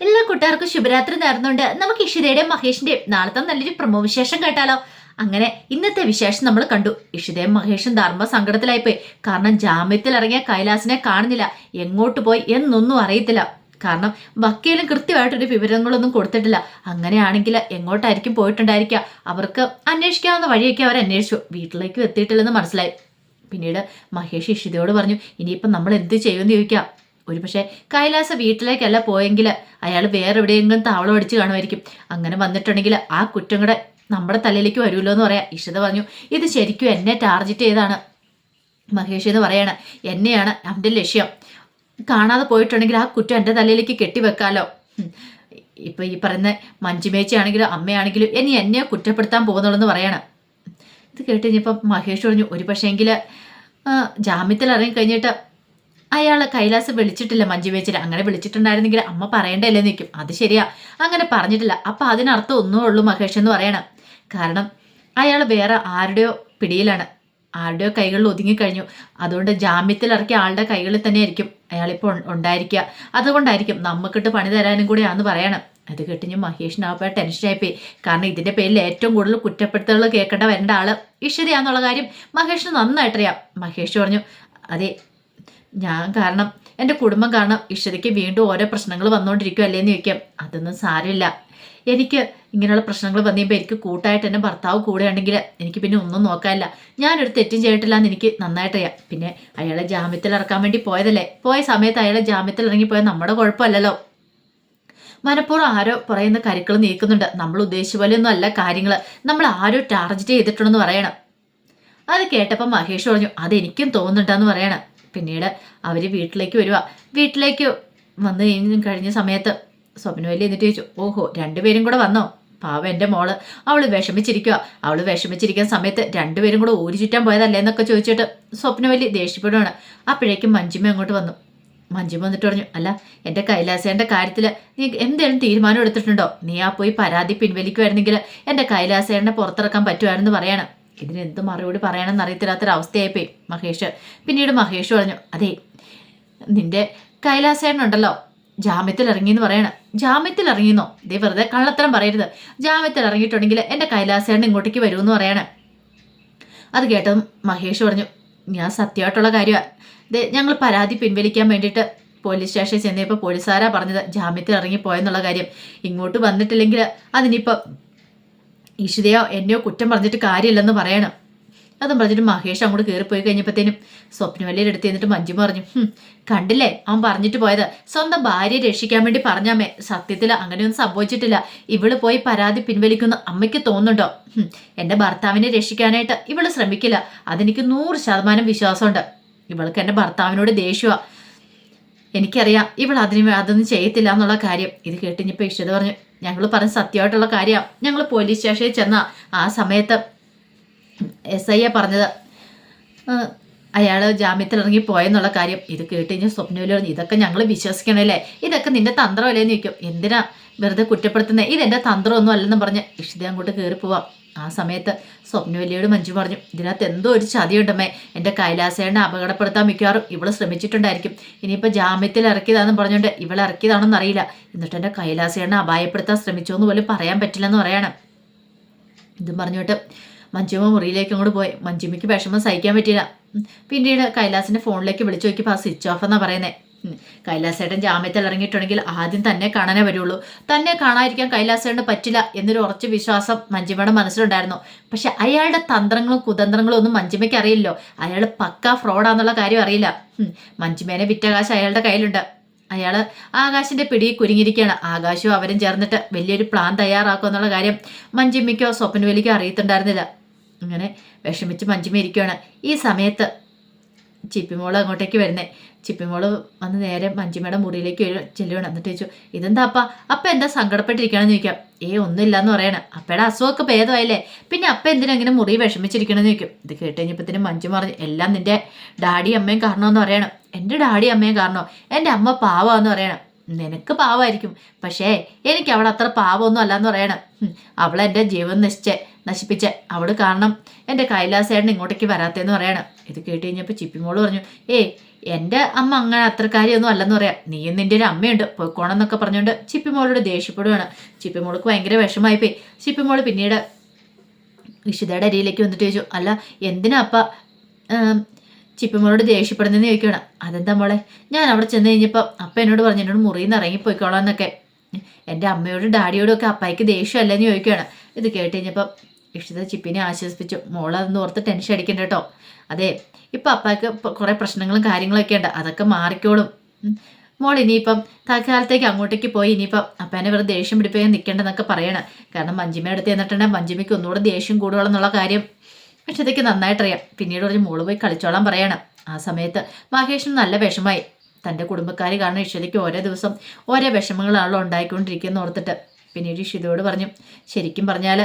എല്ലാ കൂട്ടുകാർക്കും ശുഭരാത്രി നേർന്നുകൊണ്ട് നമുക്ക് ഇഷിതയുടെയും മഹേഷിന്റെയും നാളത്തെ നല്ലൊരു പ്രമോ വിശേഷം കേട്ടാലോ? അങ്ങനെ ഇന്നത്തെ വിശേഷം നമ്മൾ കണ്ടു. ഇഷിതയും മഹേഷും ധർമ്മ സങ്കടത്തിലായിപ്പോയി. കാരണം ജാമ്യത്തിൽ ഇറങ്ങിയ കൈലാസിനെ കാണുന്നില്ല. എങ്ങോട്ട് പോയി എന്നൊന്നും അറിയത്തില്ല. കാരണം വക്കീലും കൃത്യമായിട്ടൊരു വിവരങ്ങളൊന്നും കൊടുത്തിട്ടില്ല. അങ്ങനെയാണെങ്കിൽ എങ്ങോട്ടായിരിക്കും പോയിട്ടുണ്ടായിരിക്കുക? അവർക്ക് അന്വേഷിക്കാവുന്ന വഴിയൊക്കെ അവർ അന്വേഷിച്ചു. വീട്ടിലേക്ക് എത്തിയിട്ടില്ലെന്ന് മനസ്സിലായി. പിന്നീട് മഹേഷ് ഇഷിതയോട് പറഞ്ഞു ഇനിയിപ്പം നമ്മൾ എന്ത് ചെയ്യുമെന്ന് ചോദിക്കാം. ഒരുപക്ഷെ കൈലാസ വീട്ടിലേക്കല്ല പോയെങ്കിൽ അയാൾ വേറെ എവിടെയെങ്കിലും താവളം അടിച്ച് കാണുമായിരിക്കും. അങ്ങനെ വന്നിട്ടുണ്ടെങ്കിൽ ആ കുറ്റം കൂടെ നമ്മുടെ തലയിലേക്ക് വരുമല്ലോ എന്ന് പറയാം. ഇഷിത പറഞ്ഞു ഇത് ശരിക്കും എന്നെ ടാർജറ്റ് ചെയ്താണ് മഹേഷ് എന്ന് പറയാണ് എന്നെയാണ് അവന്റെ ലക്ഷ്യം. കാണാതെ പോയിട്ടുണ്ടെങ്കിൽ ആ കുറ്റം എന്റെ തലയിലേക്ക് കെട്ടിവെക്കാലോ. ഇപ്പം ഈ പറയുന്ന മഞ്ജുമേച്ചയാണെങ്കിലും അമ്മയാണെങ്കിലും ഇനി എന്നെ കുറ്റപ്പെടുത്താൻ പോകുന്നുള്ളൂ എന്ന് പറയാണ്. ഇത് കേട്ട് കഴിഞ്ഞപ്പോൾ മഹേഷ് പറഞ്ഞു ഒരു പക്ഷേങ്കിൽ ജാമ്യത്തിൽ ഇറങ്ങി കഴിഞ്ഞിട്ട് അയാൾ കൈലാസ് വിളിച്ചിട്ടില്ല മഞ്ജു മഞ്ജുമേച്ചിനെ അങ്ങനെ വിളിച്ചിട്ടുണ്ടായിരുന്നെങ്കിൽ അമ്മ പറയണ്ടല്ലേ നിൽക്കും അത് ശരിയാ. അങ്ങനെ പറഞ്ഞിട്ടില്ല. അപ്പം അതിനർത്ഥം ഒന്നേ ഉള്ളൂ മഹേഷ് എന്ന് പറയണം. കാരണം അയാൾ വേറെ ആരുടെയോ പിടിയിലാണ്. ആരുടെയോ കൈകളിൽ ഒതുങ്ങി കഴിഞ്ഞു. അതുകൊണ്ട് ജാമ്യത്തിൽ ഇറക്കിയ ആളുടെ കൈകളിൽ തന്നെ ആയിരിക്കും അയാളിപ്പോൾ ഉണ്ടായിരിക്കുക. അതുകൊണ്ടായിരിക്കും നമുക്കിട്ട് പണി തരാനും കൂടിയാന്ന് പറയണം. അത് കേട്ടിഞ്ഞ് മഹേഷിന് അപ്പോൾ ടെൻഷനായിപ്പോയി കാരണം ഇതിന്റെ പേരിൽ ഏറ്റവും കൂടുതൽ കുറ്റപ്പെടുത്തലുകൾ കേൾക്കേണ്ട വരേണ്ട ആൾ ഇഷ്ടതയാന്നുള്ള കാര്യം മഹേഷിന് നന്നായിട്ടറിയാം. മഹേഷ് പറഞ്ഞു അതെ ഞാൻ കാരണം എന്റെ കുടുംബം കാരണം ഇഷിതയ്ക്ക് വീണ്ടും ഓരോ പ്രശ്നങ്ങൾ വന്നുകൊണ്ടിരിക്കുമല്ലേ എന്ന് ചോദിക്കാം. അതൊന്നും സാരമില്ല. എനിക്ക് ഇങ്ങനെയുള്ള പ്രശ്നങ്ങൾ വന്നിപ്പോൾ എനിക്ക് കൂട്ടായിട്ട് എന്റെ ഭർത്താവ് കൂടെയാണെങ്കിൽ എനിക്ക് പിന്നെ ഒന്നും നോക്കാനില്ല. ഞാനൊരു തെറ്റും ചെയ്തിട്ടില്ല എന്ന് എനിക്ക് നന്നായിട്ടറിയാം. പിന്നെ അയാളെ ജാമ്യത്തിൽ ഇറക്കാൻ വേണ്ടി പോയതല്ലേ? പോയ സമയത്ത് അയാളെ ജാമ്യത്തിൽ ഇറങ്ങിപ്പോയാൽ നമ്മുടെ കുഴപ്പമല്ലല്ലോ. മനഃപൂർവം ആരോ പറയുന്ന കരുക്കൾ നീക്കുന്നുണ്ട്. നമ്മൾ ഉദ്ദേശിച്ച പോലെയൊന്നും അല്ല കാര്യങ്ങൾ നമ്മൾ ആരോ ടാർജറ്റ് ചെയ്തിട്ടുണ്ടെന്ന് പറയണം. അത് കേട്ടപ്പോൾ മഹേഷ് പറഞ്ഞു അതെനിക്കും തോന്നുന്നുണ്ടെന്ന് പറയണം. പിന്നീട് അവർ വീട്ടിലേക്ക് വരിക വീട്ടിലേക്ക് വന്നു കഴിഞ്ഞ് കഴിഞ്ഞ സമയത്ത് സ്വപ്നവല്ലി എന്നിട്ട് ചോദിച്ചു ഓഹോ രണ്ടുപേരും കൂടെ വന്നോ? പാവ എന്റെ മോൾ. അവൾ വിഷമിച്ചിരിക്കുക അവൾ വിഷമിച്ചിരിക്കുന്ന സമയത്ത് രണ്ടുപേരും കൂടെ ഊരി ചുറ്റാൻ പോയതല്ലേ എന്നൊക്കെ ചോദിച്ചിട്ട് സ്വപ്നവല്ലി ദേഷ്യപ്പെടുകയാണ് അപ്പോഴേക്കും മഞ്ജിമ അങ്ങോട്ട് വന്നു. മഞ്ജിമ വന്നിട്ട് പറഞ്ഞു അല്ല എന്റെ കൈലാസേന്റെ കാര്യത്തിൽ നീ എന്തെങ്കിലും തീരുമാനം എടുത്തിട്ടുണ്ടോ? നീ ആ പോയി പരാതി പിൻവലിക്കുമായിരുന്നെങ്കിൽ എന്റെ കൈലാസേനെ പുറത്തിറക്കാൻ പറ്റുമായിരുന്നു പറയണം. ഇതിന് എന്ത് മറുപടി പറയണമെന്ന് അറിയത്തില്ലാത്തൊരവസ്ഥയായിപ്പോയി മഹേഷ്. പിന്നീട് മഹേഷ് പറഞ്ഞു അതെ നിന്റെ കൈലാസേനുണ്ടല്ലോ ജാമ്യത്തിൽ ഇറങ്ങിയെന്ന് പറയണം. ജാമ്യത്തിൽ ഇറങ്ങിയെന്നോ ഇതേ വെറുതെ കള്ളത്തരം പറയരുത്. ജാമ്യത്തിൽ ഇറങ്ങിയിട്ടുണ്ടെങ്കിൽ എന്റെ കൈലാസേൻ ഇങ്ങോട്ടേക്ക് വരുമെന്ന് പറയണം. അത് കേട്ടതും മഹേഷ് പറഞ്ഞു ഞാൻ സത്യമായിട്ടുള്ള കാര്യമാണ് ഇതേ ഞങ്ങൾ പരാതി പിൻവലിക്കാൻ വേണ്ടിയിട്ട് പോലീസ് സ്റ്റേഷനിൽ ചെന്നപ്പോൾ പോലീസുകാരാ പറഞ്ഞത് ജാമ്യത്തിൽ ഇറങ്ങിപ്പോയെന്നുള്ള കാര്യം. ഇങ്ങോട്ട് വന്നിട്ടില്ലെങ്കിൽ അതിനിപ്പോൾ ഇഷിതയോ എന്നെയോ കുറ്റം പറഞ്ഞിട്ട് കാര്യമില്ലെന്ന് പറയണം. അതും പറഞ്ഞിട്ട് മഹേഷ് അങ്ങോട്ട് കയറിപ്പോയി കഴിഞ്ഞപ്പോഴത്തേനും സ്വപ്നവല്ലിയുടെ അടുത്ത് എന്നിട്ട് മഞ്ജു പറഞ്ഞു കണ്ടില്ലേ? അവൻ പറഞ്ഞിട്ട് പോയത്. സ്വന്തം ഭാര്യയെ രക്ഷിക്കാൻ വേണ്ടി പറഞ്ഞാമേ സത്യത്തിൽ അങ്ങനെയൊന്നും സംഭവിച്ചിട്ടില്ല. ഇവൾ പോയി പരാതി പിൻവലിക്കുന്ന അമ്മയ്ക്ക് തോന്നുന്നുണ്ടോ? എന്റെ ഭർത്താവിനെ രക്ഷിക്കാനായിട്ട് ഇവൾ ശ്രമിക്കില്ല. അതെനിക്ക് നൂറ് ശതമാനം വിശ്വാസമുണ്ട്. ഇവൾക്ക് എന്റെ ഭർത്താവിനോട് ദേഷ്യമാ എനിക്കറിയാം ഇവൾ അതിന് അതൊന്നും ചെയ്യത്തില്ല എന്നുള്ള കാര്യം. ഇത് കേട്ടിഞ്ഞപ്പോൾ ഇഷ്ടത പറഞ്ഞു ഞങ്ങൾ പറഞ്ഞ സത്യമായിട്ടുള്ള കാര്യമാണ് ഞങ്ങൾ പോലീസ് സ്റ്റേഷനിൽ ചെന്ന ആ സമയത്ത് എസ് ഐ പറഞ്ഞത് അയാൾ ജാമ്യത്തിൽ ഇറങ്ങി പോയെന്നുള്ള കാര്യം ഇത് കേട്ട് കഴിഞ്ഞാൽ പറഞ്ഞു ഇതൊക്കെ ഞങ്ങൾ വിശ്വസിക്കണല്ലേ? ഇതൊക്കെ നിന്റെ തന്ത്രമല്ലേന്ന് ചോദിക്കും. എന്തിനാ വെറുതെ കുറ്റപ്പെടുത്തുന്നത് ഇതെന്റെ തന്ത്രമൊന്നും അല്ലെന്ന് പറഞ്ഞ് ഇഷിത അങ്ങോട്ട് കയറി പോവാം. ആ സമയത്ത് സ്വപ്നവല്ലിയോട് മഞ്ജു പറഞ്ഞു ഇതിനകത്ത് എന്തോ ഒരു ചതിയുണ്ടമ്മേ. എന്റെ കൈലാസേനെ അപകടപ്പെടുത്താൻ മിക്കവാറും ഇവൾ ശ്രമിച്ചിട്ടുണ്ടായിരിക്കും. ഇനിയിപ്പോൾ ജാമ്യത്തിൽ ഇറക്കിയതാണെന്ന് പറഞ്ഞുകൊണ്ട് ഇവൾ ഇറക്കിയതാണെന്ന് അറിയില്ല എന്നിട്ട് എന്റെ കൈലാസേനെ അപായപ്പെടുത്താൻ ശ്രമിച്ചോ എന്ന് പോലും പറയാൻ പറ്റില്ലെന്ന് പറയണം. ഇതും പറഞ്ഞോട്ട് മഞ്ജുമ മുറിയിലേക്ക് അങ്ങോട്ട് പോയി. മഞ്ജുമ്മയ്ക്ക് വിഷമം സഹിക്കാൻ പറ്റിയില്ല. പിന്നീട് കൈലാസിന്റെ ഫോണിലേക്ക് വിളിച്ചു നോക്കിയപ്പോൾ ആ സ്വിച്ച് ഓഫ് എന്നാ പറയുന്നത് കൈലാസേട്ടൻ ജാമ്യത്തിൽ ഇറങ്ങിയിട്ടുണ്ടെങ്കിൽ ആദ്യം തന്നെ കാണാനേ വരുള്ളൂ. തന്നെ കാണാതിരിക്കാൻ കൈലാസേട്ടന് പറ്റില്ല എന്നൊരു ഉറച്ച വിശ്വാസം മഞ്ജിമയുടെ മനസ്സിലുണ്ടായിരുന്നു. പക്ഷെ അയാളുടെ തന്ത്രങ്ങളും കുതന്ത്രങ്ങളും ഒന്നും മഞ്ജിമയ്ക്ക് അറിയില്ലോ അയാൾ പക്ക ഫ്രോഡാന്നുള്ള കാര്യം അറിയില്ല. മഞ്ജിമേനെ വിറ്റ കാശ് അയാളുടെ കയ്യിലുണ്ട്. അയാൾ ആകാശിന്റെ പിടി കുരുങ്ങിയിരിക്കുകയാണ്. ആകാശവും അവരും ചേർന്നിട്ട് വലിയൊരു പ്ലാൻ തയ്യാറാക്കുക എന്നുള്ള കാര്യം മഞ്ജിമ്മയ്ക്കോ സ്വപ്നവേലിക്കോ അറിയത്തുണ്ടായിരുന്നില്ല. അങ്ങനെ വിഷമിച്ച് മഞ്ജിമ ഇരിക്കുകയാണ്. ഈ സമയത്ത് ചിപ്പിമോൾ അങ്ങോട്ടേക്ക് വരുന്നേ. ചിപ്പിമോൾ വന്ന് നേരെ മഞ്ജിമയുടെ മുറിയിലേക്ക് ചെല്ലുകയാണ് എന്നിട്ട് ചോദിച്ചു ഇതെന്താ അപ്പ? അപ്പ എന്താ സങ്കടപ്പെട്ടിരിക്കണമെന്ന് ചോദിക്കാം. ഏ ഒന്നുമില്ലാന്ന് പറയണം. അപ്പയുടെ അസുഖമൊക്കെ ഭേദമായില്ലേ? പിന്നെ അപ്പ എന്തിനാ ഇങ്ങനെ മുറി വിഷമിച്ചിരിക്കണമെന്ന് ചോദിക്കും. ഇത് കേട്ട് കഴിഞ്ഞപ്പോഴത്തേനും മഞ്ജു പറഞ്ഞു എല്ലാം നിന്റെ ഡാഡി അമ്മയും കാരണമെന്ന് പറയണം. എന്റെ ഡാഡി അമ്മയും കാരണം എന്റെ അമ്മ പാവാന്ന് പറയണം. നിനക്ക് പാവായിരിക്കും. പക്ഷേ എനിക്ക് അവൾ അത്ര പാവമൊന്നും അല്ലയെന്ന് പറയണം. അവൾ എന്റെ ജീവൻ നശിച്ച് നശിപ്പിച്ച്. അവൾ കാരണം എന്റെ കൈലാസേട്ടൻ ഇങ്ങോട്ടേക്ക് വരാത്തേന്ന് പറയണം. ഇത് കേട്ട് കഴിഞ്ഞപ്പോൾ ചിപ്പിമോൾ പറഞ്ഞു ഏയ് എന്റെ അമ്മ അങ്ങനെ അത്ര കാര്യമൊന്നും അല്ലെന്ന് പറയാം. നീയും നിന്റെ ഒരു അമ്മയുണ്ട്. പൊയ്ക്കോണമെന്നൊക്കെ പറഞ്ഞുകൊണ്ട് ചിപ്പിമോളോട് ദേഷ്യപ്പെടുകയാണ് ചിപ്പിമോൾക്ക് ഭയങ്കര വിഷമായി പോയി ചിപ്പിമോൾ പിന്നീട് ഇഷിതയുടെ അരിയിലേക്ക് വന്നിട്ട് ചോദിച്ചു അല്ല എന്തിനാ അപ്പ ചിപ്പിമോളോട് ദേഷ്യപ്പെടുന്നതെന്ന് ചോദിക്കണം അതെന്താ മോളെ? ഞാൻ അവിടെ ചെന്ന് കഴിഞ്ഞപ്പോൾ അപ്പ എന്നോട് പറഞ്ഞു എന്നോട് മുറിയിൽ നിന്ന് ഇറങ്ങിപ്പോയിക്കോളാം എന്നൊക്കെ. എന്റെ അമ്മയോടും ഡാഡിയോടും ഒക്കെ അപ്പായിക്ക് ദേഷ്യമല്ലെന്ന് ചോദിക്കുകയാണ്. ഇത് കേട്ട് കഴിഞ്ഞപ്പം ഇഷിത ചിപ്പിനെ ആശ്വസിപ്പിച്ചു. മോൾ ഓർത്ത് ടെൻഷൻ അടിക്കണ്ട കേട്ടോ. അതെ ഇപ്പം അപ്പായ്ക്ക് കുറേ പ്രശ്നങ്ങളും കാര്യങ്ങളൊക്കെ ഉണ്ട്. അതൊക്കെ മാറിക്കോളും. മോൾ ഇനിയിപ്പം തൽക്കാലത്തേക്ക് അങ്ങോട്ടേക്ക് പോയി. ഇനിയിപ്പം അപ്പനെ വെറുതെ ദേഷ്യം പിടിപ്പിക്കാൻ നിൽക്കേണ്ടെന്നൊക്കെ പറയണം. കാരണം മഞ്ജിമ അടുത്ത് ചെന്നിട്ടുണ്ടെങ്കിൽ മഞ്ജിമയ്ക്ക് ഒന്നുകൂടെ ദേഷ്യം കൂടുകളെന്നുള്ള കാര്യം. അക്ഷതയ്ക്ക് നന്നായിട്ടറിയാം. പിന്നീട് ഒരു മോൾ പോയി കളിച്ചോളാൻ പറയണം. ആ സമയത്ത് മഹേഷിന് നല്ല വിഷമായി തന്റെ കുടുംബക്കാർ കാരണം ഇഷതയ്ക്ക് ഓരോ ദിവസം ഓരോ വിഷമങ്ങളാണല്ലോ ഉണ്ടായിക്കൊണ്ടിരിക്കുന്ന ഓർത്തിട്ട് പിന്നീട് ഇഷിതയോട് പറഞ്ഞു ശരിക്കും പറഞ്ഞാൽ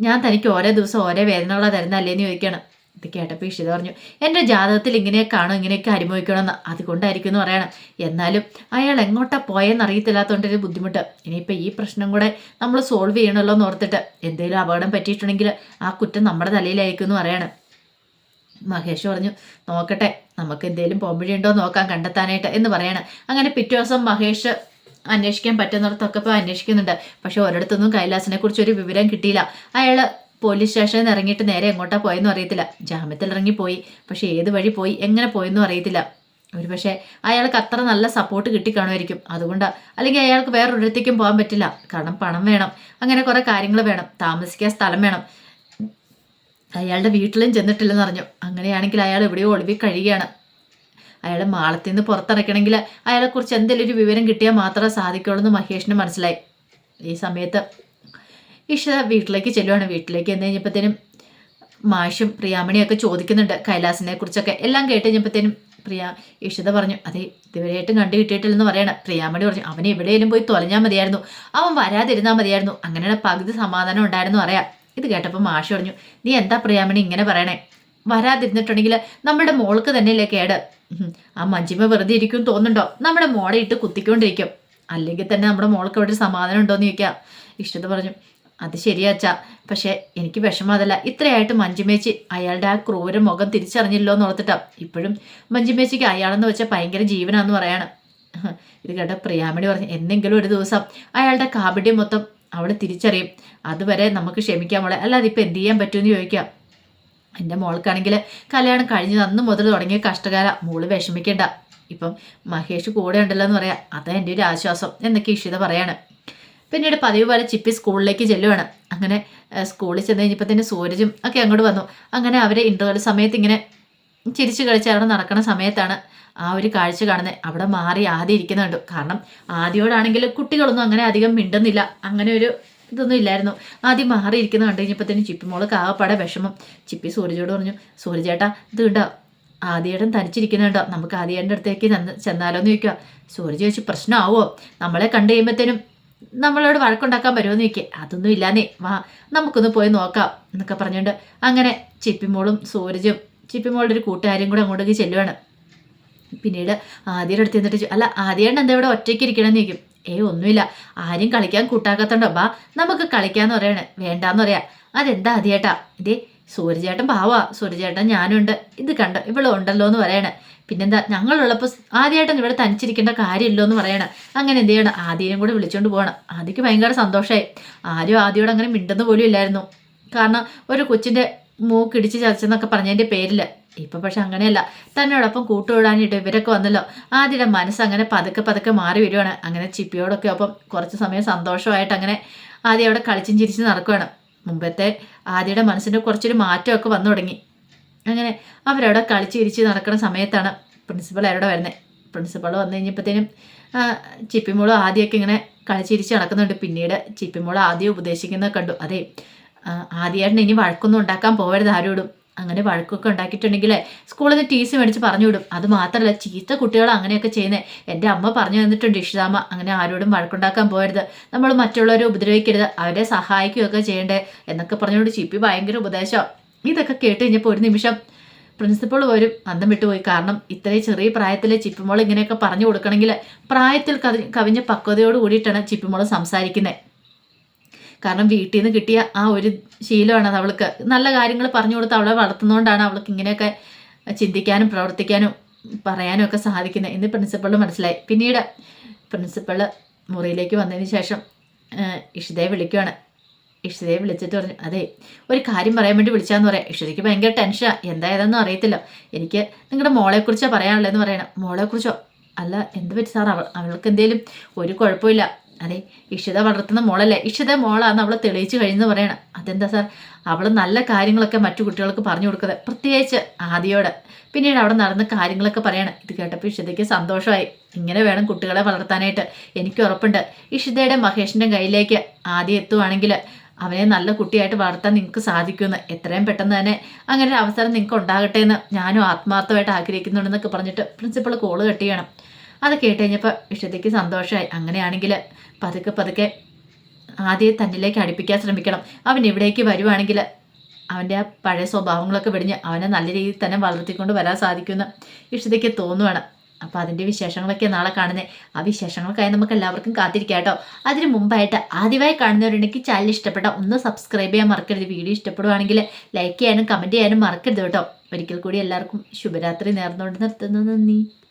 ഞാൻ തനിക്ക് ഓരോ ദിവസം ഓരോ വേദനകളാണ് തരുന്നല്ലേന്ന് ചോദിക്കുകയാണ് ഇത് കേട്ടപ്പോൾ ഇഷിത പറഞ്ഞു എന്റെ ജാതകത്തിൽ ഇങ്ങനെയൊക്കെ കാണും ഇങ്ങനെയൊക്കെ അനുഭവിക്കണമെന്ന് അതുകൊണ്ടായിരിക്കും എന്ന് പറയണം. എന്നാലും അയാൾ എങ്ങോട്ടാ പോയെന്ന് അറിയത്തില്ലാത്തതുകൊണ്ടൊരു ബുദ്ധിമുട്ട്. ഇനിയിപ്പോൾ ഈ പ്രശ്നം കൂടെ നമ്മൾ സോൾവ് ചെയ്യണമല്ലോ എന്ന് ഓർത്തിട്ട് എന്തെങ്കിലും അപകടം പറ്റിയിട്ടുണ്ടെങ്കിൽ ആ കുറ്റം നമ്മുടെ തലയിലായിരിക്കും എന്ന് പറയണം. മഹേഷ് പറഞ്ഞു നോക്കട്ടെ നമുക്ക് എന്തെങ്കിലും പോംവഴിയുണ്ടോ നോക്കാം കണ്ടെത്താനായിട്ട് എന്ന് പറയണം. അങ്ങനെ പിറ്റേ ദിവസം മഹേഷ് അന്വേഷിക്കാൻ പറ്റുന്നിടത്തൊക്കെ ഇപ്പോൾ അന്വേഷിക്കുന്നുണ്ട്. പക്ഷേ ഒരിടത്തൊന്നും കൈലാസിനെ കുറിച്ച് ഒരു വിവരം കിട്ടിയില്ല. അയാൾ പോലീസ് സ്റ്റേഷനിൽ ഇറങ്ങിയിട്ട് നേരെ എങ്ങോട്ടാ പോയെന്നും അറിയത്തില്ല. ജാമ്യത്തിൽ ഇറങ്ങിപ്പോയി പക്ഷെ ഏത് വഴി പോയി എങ്ങനെ പോയെന്നും അറിയത്തില്ല. ഒരു പക്ഷേ അയാൾക്ക് അത്ര നല്ല സപ്പോർട്ട് കിട്ടിക്കാണുമായിരിക്കും. അതുകൊണ്ടാണ് അല്ലെങ്കിൽ അയാൾക്ക് വേറൊരിടത്തേക്കും പോകാൻ പറ്റില്ല. കാരണം പണം വേണം. അങ്ങനെ കുറേ കാര്യങ്ങൾ വേണം. താമസിക്കാൻ സ്ഥലം വേണം. അയാളുടെ വീട്ടിലും ചെന്നിട്ടില്ലെന്ന് പറഞ്ഞു അങ്ങനെയാണെങ്കിൽ അയാൾ എവിടെയോ ഒളിവിൽ കഴിയുകയാണ്. അയാളെ മാളത്തിൽ നിന്ന് പുറത്തിറക്കണമെങ്കിൽ അയാളെക്കുറിച്ച് എന്തെങ്കിലും ഒരു വിവരം കിട്ടിയാൽ മാത്രമേ സാധിക്കുള്ളൂ എന്ന് മഹേഷിന് മനസ്സിലായി. ഈ സമയത്ത് ഇഷിത വീട്ടിലേക്ക് ചെല്ലുവാണ്. വീട്ടിലേക്ക് എന്ന് കഴിഞ്ഞപ്പോഴത്തേനും മാഷും പ്രിയാമണിയൊക്കെ ചോദിക്കുന്നുണ്ട് കൈലാസിനെ കുറിച്ചൊക്കെ. എല്ലാം കേട്ട് കഴിഞ്ഞപ്പോഴത്തേനും പ്രിയ ഇഷിത പറഞ്ഞു അതെ ഇതുവരെയായിട്ടും കണ്ടു കിട്ടിയിട്ടില്ലെന്ന് പറയണം. പ്രിയാമണി പറഞ്ഞു അവനെ എവിടെയെങ്കിലും പോയി തൊലഞ്ഞാൽ മതിയായിരുന്നു. അവൻ വരാതിരുന്നാൽ മതിയായിരുന്നു. അങ്ങനെയാണ് പകുതി സമാധാനം ഉണ്ടായിരുന്നു പറയാം. ഇത് കേട്ടപ്പോൾ മാഷ് പറഞ്ഞു നീ എന്താ പ്രിയാമണി ഇങ്ങനെ പറയണേ? വരാതിരുന്നിട്ടുണ്ടെങ്കിൽ നമ്മുടെ മോൾക്ക് തന്നെയല്ലേ കേട്. ആ മഞ്ജിമ വെറുതെ ഇരിക്കും തോന്നുന്നുണ്ടോ? നമ്മുടെ മോളെ ഇട്ട് കുത്തിക്കൊണ്ടിരിക്കും. അല്ലെങ്കിൽ തന്നെ നമ്മുടെ മോൾക്ക് അവിടെ സമാധാനം ഉണ്ടോയെന്ന് ചോദിക്കാം. ഇഷ്ടത പറഞ്ഞു അത് ശരിയാച്ച. പക്ഷേ എനിക്ക് വിഷമതല്ല ഇത്രയായിട്ട് മഞ്ജുമേച്ചി അയാളുടെ ആ ക്രൂര മുഖം തിരിച്ചറിഞ്ഞില്ലോ എന്ന് ഓർത്തിട്ടാ ഇപ്പോഴും മഞ്ജുമേച്ചിക്ക് അയാളെന്ന് വെച്ചാൽ ഭയങ്കര ജീവനാന്ന് പറയാണ്. ഇത് കേട്ട പ്രിയാമണി പറഞ്ഞു എന്തെങ്കിലും ഒരു ദിവസം അയാളുടെ കാപട്യം മൊത്തം അവൾ തിരിച്ചറിയും. അതുവരെ നമുക്ക് ക്ഷമിക്കാൻ മോളെ. അല്ലാതെ ഇപ്പം എന്ത് ചെയ്യാൻ പറ്റുമെന്ന് ചോദിക്കാം. എന്റെ മോൾക്കാണെങ്കിൽ കല്യാണം കഴിഞ്ഞ് അന്ന് മുതൽ തുടങ്ങിയ കഷ്ടകാല. മോൾ വിഷമിക്കേണ്ട. ഇപ്പം മഹേഷ് കൂടെ ഉണ്ടല്ലോ എന്ന് പറയാം. അതാ എന്റെ ഒരു ആശ്വാസം എന്നൊക്കെ ഇഷിത പറയാണ്. പിന്നീട് പതിവ് പോലെ ചിപ്പി സ്കൂളിലേക്ക് ചെല്ലുവാണ്. അങ്ങനെ സ്കൂളിൽ ചെന്ന് കഴിഞ്ഞപ്പോൾ തന്നെ സൂരജും ഒക്കെ അങ്ങോട്ട് വന്നു. അങ്ങനെ അവരെ ഇന്റർവെൽ സമയത്ത് ഇങ്ങനെ ചിരിച്ചു കളിച്ച് അവിടെ നടക്കുന്ന സമയത്താണ് ആ ഒരു കാഴ്ച കാണുന്നത് അവിടെ മാറി ആദ്യം ഇരിക്കുന്നുണ്ട്. കാരണം ആദ്യയോടാണെങ്കിൽ കുട്ടികളൊന്നും അങ്ങനെ അധികം മിണ്ടുന്നില്ല. അങ്ങനെ ഒരു ഇതൊന്നും ഇല്ലായിരുന്നു. ആദ്യം മാറിയിരിക്കുന്ന കണ്ടു കഴിഞ്ഞപ്പോൾ തന്നെ ചിപ്പിമോൾ കാവപ്പാടെ വിഷമം. ചിപ്പി സൂരജോട് പറഞ്ഞു സൂരജേട്ടാ ഇത് കണ്ടോ? ആദ്യേടൻ തനിച്ചിരിക്കുന്നുണ്ടോ? നമുക്ക് ആദ്യേടന്റെ അടുത്തേക്ക് ചെന്ന് ചെന്നാലോ എന്ന് ചോദിക്കുക സൂരജ് ചോദിച്ചു പ്രശ്നമാവോ നമ്മളെ കണ്ടു കഴിയുമ്പോഴത്തേനും നമ്മളോട് വഴക്കുണ്ടാക്കാൻ വരുമെന്ന് ചോദിക്കുക അതൊന്നും ഇല്ലാന്നേ. വാ നമുക്കൊന്ന് പോയി നോക്കാം എന്നൊക്കെ പറഞ്ഞുകൊണ്ട് അങ്ങനെ ചിപ്പിമോളും സൂരജും ചിപ്പിമോളുടെ ഒരു കൂട്ടുകാരും കൂടെ അങ്ങോട്ടേക്ക് ചെല്ലുവാണ്. പിന്നീട് ആദ്യയുടെ അടുത്ത് നിന്നിട്ട് അല്ല ആദ്യേട്ടൻ എന്താ ഇവിടെ ഒറ്റയ്ക്ക് ഇരിക്കണമെന്ന് ചോദിക്കും. ഏ ഒന്നുമില്ല. ആരും കളിക്കാൻ കൂട്ടാക്കത്തുണ്ടോ? ബാ നമുക്ക് കളിക്കാന്ന് പറയണേ. വേണ്ടാന്ന് പറയാ. അതെന്താ ആദ്യേട്ടാ ഇതേ സൂര്യചേട്ടൻ പാവാ. സൂര്യചേട്ടൻ ഞാനുണ്ട്. ഇത് കണ്ട ഇവിടെ ഉണ്ടല്ലോ എന്ന് പറയണേ. പിന്നെന്താ? ഞങ്ങളുള്ളപ്പോൾ ആദ്യമായിട്ടൊന്നും ഇവിടെ തനിച്ചിരിക്കേണ്ട കാര്യമില്ലോ എന്ന് പറയണം. അങ്ങനെ എന്ത് ചെയ്യണം? ആദ്യം കൂടെ വിളിച്ചുകൊണ്ട് പോകണം. ആദ്യക്ക് ഭയങ്കര സന്തോഷമായി ആരും ആദ്യയോട് അങ്ങനെ മിണ്ടുന്ന പോലും ഇല്ലായിരുന്നു. കാരണം ഒരു കൊച്ചിന്റെ മൂക്കിടിച്ച് ചതച്ചെന്നൊക്കെ പറഞ്ഞതിന്റെ പേരിൽ ഇപ്പം പക്ഷെ അങ്ങനെയല്ല. തന്നോടൊപ്പം കൂട്ടുവിടാനായിട്ട് ഇവരൊക്കെ വന്നല്ലോ. ആദ്യയുടെ മനസ്സ് അങ്ങനെ പതുക്കെ പതുക്കെ മാറി വരുവാണ്. അങ്ങനെ ചിപ്പിയോടൊക്കെ ഒപ്പം കുറച്ച് സമയം സന്തോഷമായിട്ട് അങ്ങനെ ആദ്യം അവിടെ കളിച്ചും ചിരിച്ച് നടക്കുകയാണ് മുമ്പത്തെ ആദ്യയുടെ മനസ്സിന് കുറച്ചൊരു മാറ്റമൊക്കെ വന്നു തുടങ്ങി. അങ്ങനെ അവരവിടെ കളിച്ച് ചിരിച്ച് നടക്കുന്ന സമയത്താണ് പ്രിൻസിപ്പൾ അവരോട് വരുന്നത് പ്രിൻസിപ്പൾ വന്നു കഴിഞ്ഞപ്പോഴത്തേനും ചിപ്പിമോളും ആദ്യമൊക്കെ ഇങ്ങനെ കളിച്ചിരിച്ച് നടക്കുന്നുണ്ട്. പിന്നീട് ചിപ്പിമോൾ ആദ്യം ഉപദേശിക്കുന്നത് കണ്ടു. അതെ ആദ്യമായിട്ട് ഇനി വഴക്കൊന്നും ഉണ്ടാക്കാൻ പോകരുത് ആരോടും. അങ്ങനെ വഴക്കൊക്കെ ഉണ്ടാക്കിയിട്ടുണ്ടെങ്കിൽ സ്കൂളിൽ നിന്ന് ടി മേടിച്ച് പറഞ്ഞു വിടും. അത് മാത്രമല്ല ചീത്ത കുട്ടികൾ അങ്ങനെയൊക്കെ ചെയ്യുന്നത് എന്റെ അമ്മ പറഞ്ഞു തന്നിട്ടുണ്ട് ഇഷിതാമ്മ അങ്ങനെ ആരോടും വഴക്കുണ്ടാക്കാൻ പോകരുത്. നമ്മൾ മറ്റുള്ളവരെ ഉപദ്രവിക്കരുത് അവരെ സഹായിക്കുകയൊക്കെ ചെയ്യണ്ടേ എന്നൊക്കെ പറഞ്ഞുകൊണ്ട് ചിപ്പി ഭയങ്കര ഉപദേശം. ഇതൊക്കെ കേട്ട് കഴിഞ്ഞപ്പോൾ ഒരു നിമിഷം പ്രിൻസിപ്പൾ വരും അന്തം വിട്ടുപോയി. കാരണം ഇത്രയും ചെറിയ പ്രായത്തിൽ ചിപ്പിമോൾ ഇങ്ങനെയൊക്കെ പറഞ്ഞു കൊടുക്കണമെങ്കിൽ പ്രായത്തിൽ കവിഞ്ഞ പക്വതയോട് കൂടിയിട്ടാണ് ചിപ്പിമോൾ സംസാരിക്കുന്നത്. കാരണം വീട്ടിൽ നിന്ന് കിട്ടിയ ആ ഒരു ശീലമാണ് അവൾക്ക്. നല്ല കാര്യങ്ങൾ പറഞ്ഞു കൊടുത്ത് അവളെ വളർത്തുന്നതുകൊണ്ടാണ് അവൾക്ക് ഇങ്ങനെയൊക്കെ ചിന്തിക്കാനും പ്രവർത്തിക്കാനും പറയാനും ഒക്കെ സാധിക്കുന്നത് എന്ന് പ്രിൻസിപ്പളിന് മനസ്സിലായി. പിന്നീട് പ്രിൻസിപ്പൾ മുറിയിലേക്ക് വന്നതിന് ശേഷം ഇഷിതയെ വിളിക്കുവാണ്. ഇഷിതയെ വിളിച്ചിട്ട് പറഞ്ഞു അതെ ഒരു കാര്യം പറയാൻ വേണ്ടി വിളിച്ചാന്ന് പറയാം. ഇഷിതയ്ക്ക് ഭയങ്കര ടെൻഷനാണ് എന്തായതെന്നും അറിയത്തില്ല. എനിക്ക് നിങ്ങളുടെ മോളെക്കുറിച്ചാണ് പറയാനുള്ളതെന്ന് പറയണം. മോളെക്കുറിച്ചോ? അല്ല എന്ത് പറ്റി സാർ അവൾ അവൾക്ക് എന്തേലും ഒരു കുഴപ്പമില്ല. അതെ ഇഷിത വളർത്തുന്ന മോളല്ലേ? ഇഷിത മോളാന്ന് അവളെ തെളിയിച്ചു കഴിഞ്ഞെന്ന് പറയണം. അതെന്താ സാർ? അവൾ നല്ല കാര്യങ്ങളൊക്കെ മറ്റു കുട്ടികൾക്ക് പറഞ്ഞു കൊടുക്കുന്നത്. പ്രത്യേകിച്ച് ആദ്യയോട് പിന്നീട് അവിടെ നടന്ന കാര്യങ്ങളൊക്കെ പറയണം. ഇത് കേട്ടപ്പോൾ ഇഷിതയ്ക്ക് സന്തോഷമായി. ഇങ്ങനെ വേണം കുട്ടികളെ വളർത്താനായിട്ട്. എനിക്ക് ഉറപ്പുണ്ട്. ഇഷിതയുടെ മഹേഷിന്റെ കയ്യിലേക്ക് ആദ്യം എത്തുവാണെങ്കിൽ അവനെ നല്ല കുട്ടിയായിട്ട് വളർത്താൻ നിങ്ങൾക്ക് സാധിക്കുമെന്ന്. എത്രയും പെട്ടെന്ന് തന്നെ അങ്ങനെ ഒരു അവസരം നിങ്ങൾക്ക് ഉണ്ടാകട്ടെ എന്ന് ഞാനും ആത്മാർത്ഥമായിട്ട് ആഗ്രഹിക്കുന്നുണ്ടെന്നൊക്കെ പറഞ്ഞിട്ട് പ്രിൻസിപ്പൾ കോൾ കട്ട് ചെയ്യണം. അത് കേട്ട് കഴിഞ്ഞപ്പോൾ ഇഷ്ടത്തേക്ക് സന്തോഷമായി. അങ്ങനെയാണെങ്കിൽ പതുക്കെ പതുക്കെ ആദ്യം തന്നിലേക്ക് അടുപ്പിക്കാൻ ശ്രമിക്കണം. അവൻ ഇവിടേക്ക് വരുവാണെങ്കിൽ അവന്റെ ആ പഴയ സ്വഭാവങ്ങളൊക്കെ വെടിഞ്ഞ് അവനെ നല്ല രീതിയിൽ തന്നെ വളർത്തിക്കൊണ്ട് വരാൻ സാധിക്കുമെന്ന് ഇഷ്ടത്തേക്ക് തോന്നുവാണ്. അപ്പോൾ അതിന്റെ വിശേഷങ്ങളൊക്കെ നാളെ കാണുന്നത് ആ വിശേഷങ്ങൾക്കായി നമുക്ക് എല്ലാവർക്കും കാത്തിരിക്കാം കേട്ടോ. അതിന് മുമ്പായിട്ട് ആദ്യമായി കാണുന്നവരുണ്ടെങ്കിൽ ചാനൽ ഇഷ്ടപ്പെട്ട ഒന്ന് സബ്സ്ക്രൈബ് ചെയ്യാൻ മറക്കരുത്. വീഡിയോ ഇഷ്ടപ്പെടുവാണെങ്കിൽ ലൈക്ക് ചെയ്യാനും കമന്റ് ചെയ്യാനും മറക്കരുത് കേട്ടോ. ഒരിക്കൽ കൂടി എല്ലാവർക്കും ശുഭരാത്രി നേർന്നുകൊണ്ട് നിർത്തുന്നു. നന്ദി.